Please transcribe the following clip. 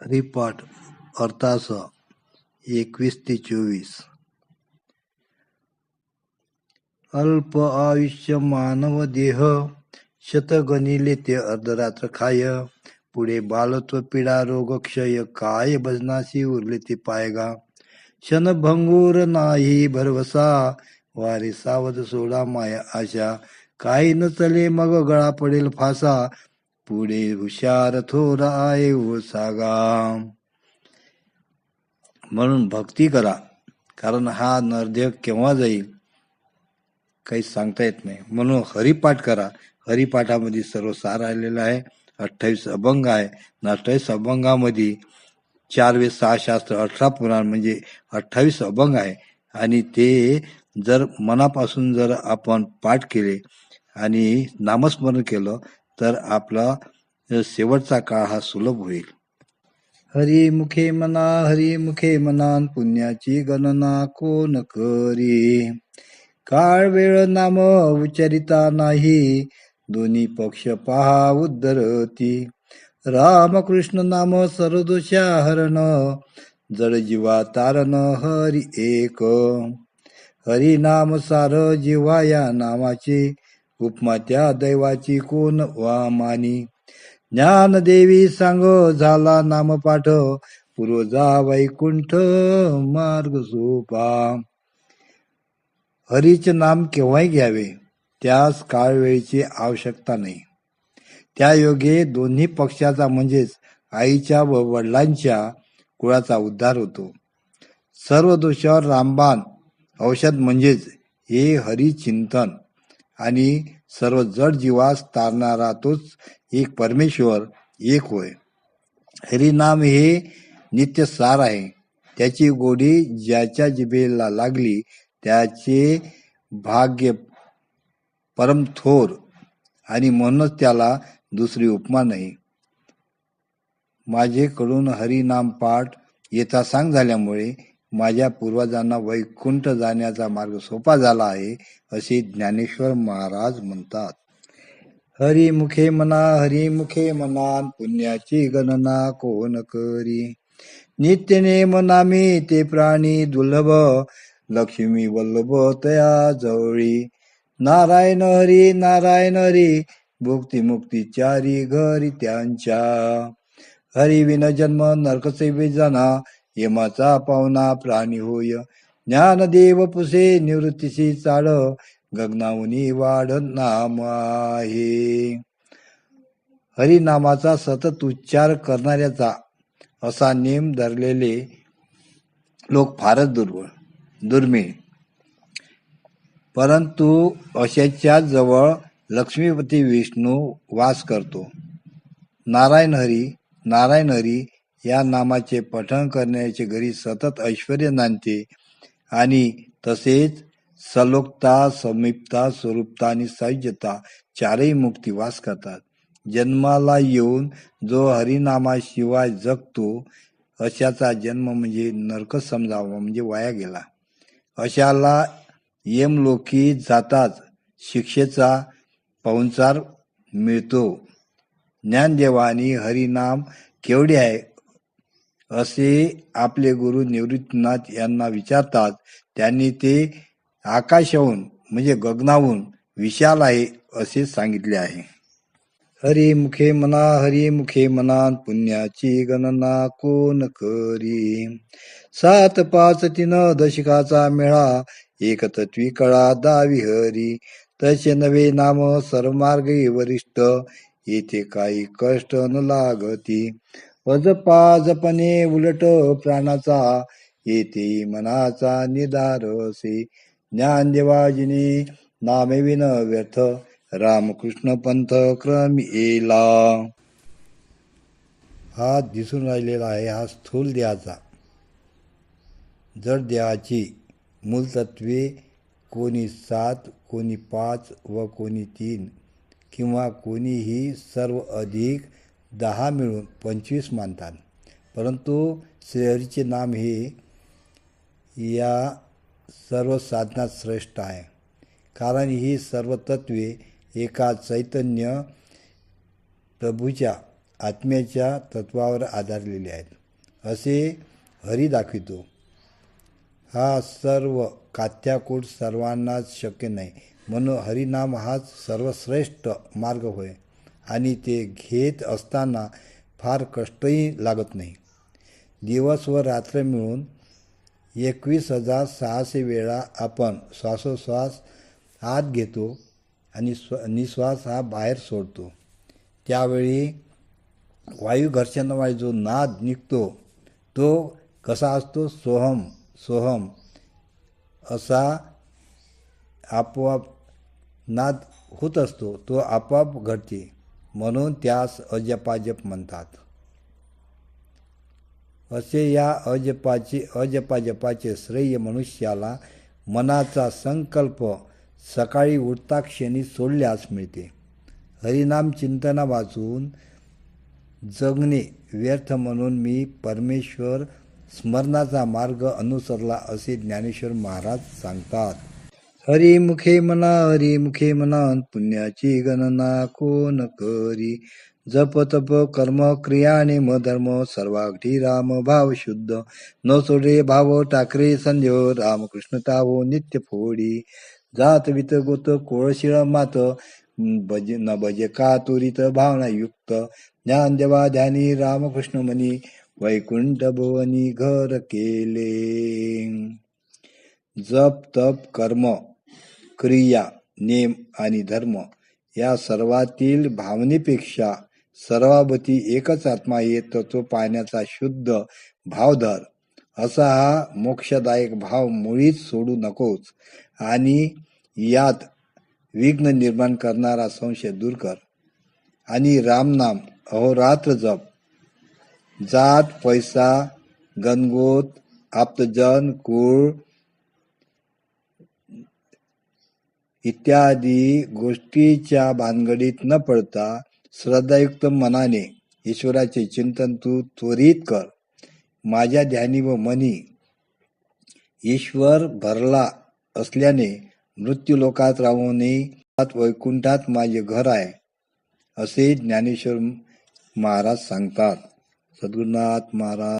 रिपाट अर्थास एकवीस ते चोवीस. अल्प आयुष्य मानव देह शत गणिले ते अर्धरात्र खाय पुढे बालत्व पीडा रोग क्षय काय भजनाशी उरले ते पायगा. क्षणभंगूर नाही भरवसा वारे सावध सोडा माया आशा. काही न चले मग गळा पडेल फासा पुढे हुशार थोर आहे हो सागा. म्हणून भक्ती करा कारण हा नरदेह केव्हा जाईल काही सांगता येत नाही. म्हणून हरिपाठ करा. हरिपाठामध्ये सर्व सार आलेलं आहे अठ्ठावीस अभंग आहे. अठ्ठावीस अभंगामध्ये चार वे सहा शास्त्र अठरा पुराण म्हणजे अठ्ठावीस अभंग आहे. आणि ते जर मनापासून जर आपण पाठ केले आणि नामस्मरण केलं तर आपला शेवटचा काळ हा सुलभ होईल. हरी मुखे मना हरी मुखे मनान पुण्याची गणना कोण करी? काळ वेळ नाम उच्चारिता नाही दोन्ही पक्ष पहा उद्धरती. रामकृष्ण नाम सर्वदोषा हरण जड जीवा तारण हरी एक. हरी नाम सार जीवा या नामाचे उपमा त्या दैवाची कोण वा मानी ज्ञानदेवी सांग झाला नामपाठ पूर्वजा वैकुंठ मार्ग सोपा. हरीचे नाम केव्हाही घ्यावे त्यास काळवेळीची आवश्यकता नाही. त्या योगे दोन्ही पक्षाचा म्हणजेच आईच्या व वडिलांच्या कुळाचा उद्धार होतो. सर्व दोषावर रामबाण औषध म्हणजेच हे हरिचिंतन. आणि सर्व जड जीवास तारणारा तोच एक परमेश्वर एक होय. हरिनाम हे नित्य सार आहे. त्याची गोडी ज्याच्या जिभेला लागली त्याचे भाग्य परम थोर आणि म्हणूनच त्याला दुसरी उपमा नाही. माझेकडून हरिनाम पाठ येता सांग झाल्यामुळे माझ्या पूर्वजांना वैकुंठ जाण्याचा मार्ग सोपा झाला आहे असे ज्ञानेश्वर महाराज म्हणतात. हरिमुखे मना हरिमुखे म्हणा पुण्याची गणना कोण करी? नित्य नेम नामी ते प्राणी दुर्लभ लक्ष्मी वल्लभ तया जवळी. नारायण हरी नारायण हरी भुक्ती मुक्ती चारी घरी त्यांच्या. हरी विन जन्म नरकसे जाना यमाचा पाहुणा प्राणी होय. ज्ञानदेव पुसे निवृत्तीशी चाळ गगनावनी वाढ नाम आहे. हरिनामाचा सतत उच्चार करणाऱ्याचा असा नेम धरलेले लोक फारच दुर्बळ दुर्मिळ. परंतु अशाच्या जवळ लक्ष्मीपती विष्णू वास करतो. नारायण हरी नारायण हरी या नामाचे पठण करण्याचे घरी सतत ऐश्वर नांदते. आणि तसेच सलोकता समीपता स्वरूपता आणि सायुज्यता चारही मुक्ती वास करतात. जन्माला येऊन जो हरिनामाशिवाय जगतो अशाचा जन्म म्हणजे नरक समजावा म्हणजे वाया गेला. अशाला यमलोकी जाताच शिक्षेचा पाहुणचार मिळतो. ज्ञानदेवानी हरिनाम केवढे आहे? असे आपले गुरु निवृत्तीनाथ यांना विचारतात. त्यांनी ते आकाशाहून म्हणजे गगनाहून विशाल आहे असे सांगितले आहे. हरी मुखे मना हरी मुखे मनान पुण्याची गणना कोण करी? सात पाच तीन दशकाचा मेळा एक तत्वी कळा दावी हरी. तसे नवे नाम सर्वमार्गे वरिष्ठ येथे काही कष्ट न लागती. अजपाजपणे उलट प्राणाचा येते मनाचा निदार ज्ञान ज्ञानदेवाजिने नामे विन व्यर्थ. रामकृष्ण पंथ क्रम येला. हा दिसून राहिलेला आहे हा स्थूल देहाचा जड देहाची मूलतत्वे कोणी सात कोणी पाच व कोणी तीन किंवा कोणीही सर्व अधिक दहा मिळून पंचवीस मानतात. परंतु श्रीहरीचे नाम हे या सर्व साधनात श्रेष्ठ आहे. कारण ही सर्व तत्वे एका चैतन्य प्रभूच्या आत्म्याच्या तत्वावर आधारलेले आहेत. असे हरी दाखवितो. हा सर्व कात्याकूट सर्वांनाच शक्य नाही. म्हणून हरिनाम हाच सर्वश्रेष्ठ मार्ग होय. आणि ते घेत असताना फार कष्टही लागत नाही. दिवस व रात्र मिळून एकवीस हजार सहाशे वेळा आपण श्वासोश्वास आत घेतो आणि स्व निश्वास हा बाहेर सोडतो. त्यावेळी वायुघर्षणामुळे जो नाद निघतो तो कसा असतो? सोहम सोहम असा आपोआप नाद होत असतो तो आपोआप घडते. म्हणून त्यास अजपाजप म्हणतात. असे या अजपाचे अजपाजपाचे श्रेय मनुष्याला मनाचा संकल्प सकाळी उठता क्षणी सोडल्यास मिळते. हरिनाम चिंतना वाचून जगणे व्यर्थ म्हणून मी परमेश्वर स्मरणाचा मार्ग अनुसरला असे ज्ञानेश्वर महाराज सांगतात. हरी मुखे म्हणा हरिमुखे म्हणा पुण्याची गणना कोण करी? जप तप कर्म क्रिया आणि धर्म सर्वागठी राम भाव शुद्ध. न सोडे भाव टाकरे संध्यो रामकृष्ण तावो नित्य फोडी. जात वित गोत कोळशिळ मात भज न भजे का तुरित भावना युक्त. ज्ञान देवा ध्यानी रामकृष्ण मनी वैकुंठ भुवनी घर केले. जप तप कर्म. क्रिया नेम आणि धर्म या सर्वातील भावनेपेक्षा सर्वाभती एकच आत्मा येत तो पाहण्याचा शुद्ध भावधर. असा हा मोक्षदायक भाव मुळीच सोडू नकोच आणि यात विघ्न निर्माण करणारा संशय दूर कर. आणि रामनाम अहोरात्र जप. जात पैसा गणगोत आप्तजन कुळ इत्यादी गोष्टीच्या भानगडीत न पडता श्रद्धायुक्त मनाने ईश्वराचे चिंतन तू त्वरित कर. माझ्या ध्यानी व मनी ईश्वर भरला असल्याने मृत्यू लोकात राहूनही वैकुंठात माझे घर आहे असे ज्ञानेश्वर महाराज सांगतात. सद्गुरुनाथ महाराज